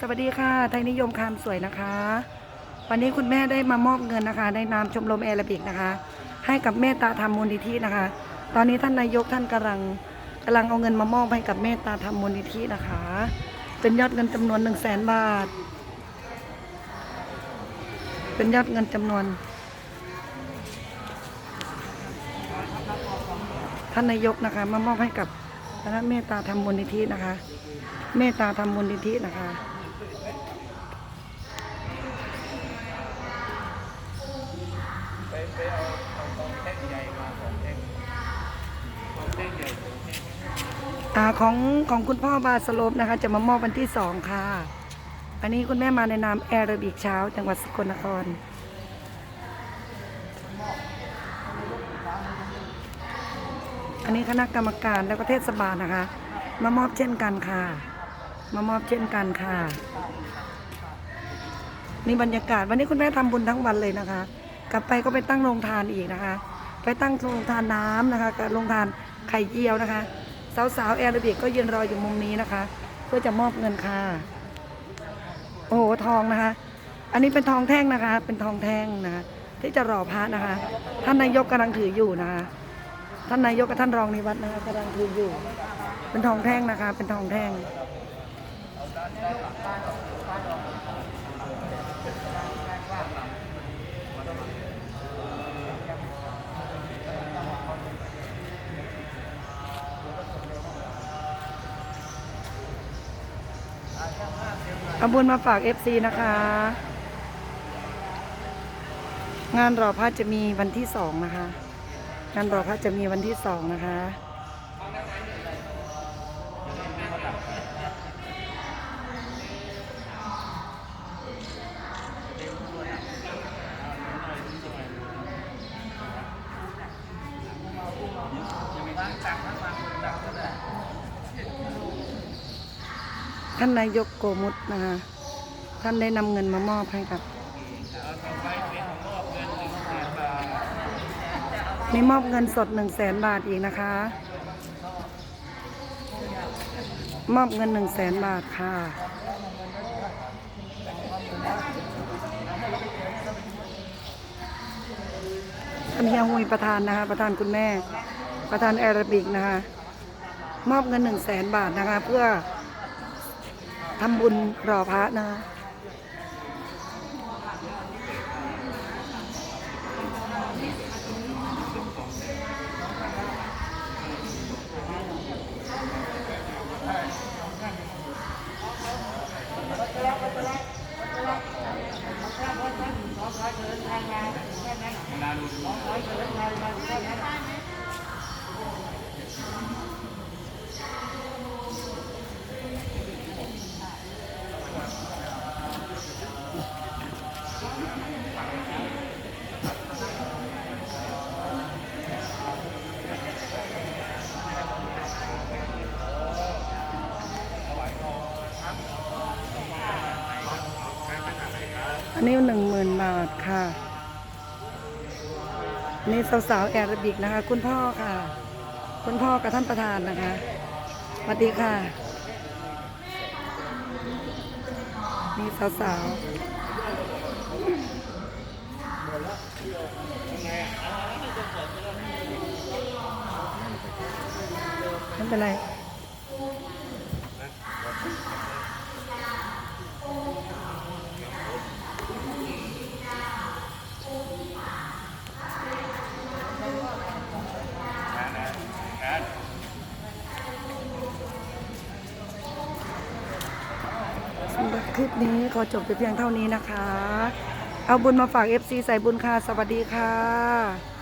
สวัสดีค่ะ ไทยนิยมคามสวยนะคะ วันนี้คุณแม่ได้มามอบเงินนะคะในนามชมรมแอโรบิกนะคะ ให้กับเมตตาธรรมมูลนิธินะคะ ตอนนี้ท่านนายกท่านกำลังกำลังเอาเงินมามอบให้กับเมตตาธรรมมูลนิธินะคะ เป็นยอดเงินจำนวนหนึ่งแสนบาท เป็นยอดเงินจำนวน ท่านนายกนะคะมามอบให้กับ คณะเมตตาธรรมมูลนิธินะคะ เมตตาธรรมมูลนิธินะคะอาของของคุณพ่อบาสโลปนะคะ จะมามอบวันที่สองค่ะ อันนี้คุณแม่มาในนามแอโรบิกเช้า จังหวัดสกลนคร อันนี้คณะกรรมการแล้วก็เทศบาลนะคะ มามอบเช่นกันค่ะ มามอบเช่นกันค่ะนี่บรรยากาศวันนี้คุณแม่ทำบุญทั้งวันเลยนะคะ กลับไปก็ไปตั้งโรงทานอีกนะคะ ไปตั้งโรงทานน้ำนะคะกับโรงทานไข่เจียวนะคะ สาวๆแอร์บิกก็ยืนรออยู่มุมนี้นะคะ เพื่อจะมอบเงินค่ะ โอ้โหทองนะคะ อันนี้เป็นทองแท่งนะคะ เป็นทองแท่งนะคะที่จะรอพระนะคะ ท่านนายกกำลังถืออยู่นะคะ ท่านนายกกับท่านรองในวัฒน์นะคะกำลังถืออยู่ เป็นทองแท่งนะคะ เป็นทองแท่งเอาบุญมาฝาก FC นะคะ งานรอพระจะมีวันที่สองนะคะ งานรอพระจะมีวันที่สองนะคะท่านนายกโกมุตนะคะ ท่านได้นำเงินมามอบให้กับ มีมอบเงินสดหนึ่งแสนบาทอีกนะคะ มอบเงินหนึ่งแสนบาทค่ะท่านเฮียหุยประธานนะคะ ประธานคุณแม่ ประธานแอรบิกนะคะ มอบเงินหนึ่งแสนบาทนะคะ เพื่อทำบุญรอพระนะคะ อั นนี้หนึ่งหมื่นบาทค่ะ นี่สาวๆแอโรบิกนะคะ คุณพ่อค่ะ คุณพ่อกับท่านประธานนะคะสวัสดีค่ะ นี่สาวๆไม่เป็นไร คลิปนี้ขอจบไปเพียงเท่านี้นะคะ เอาบุญมาฝาก FC ใส่บุญค่ะ สวัสดีค่ะ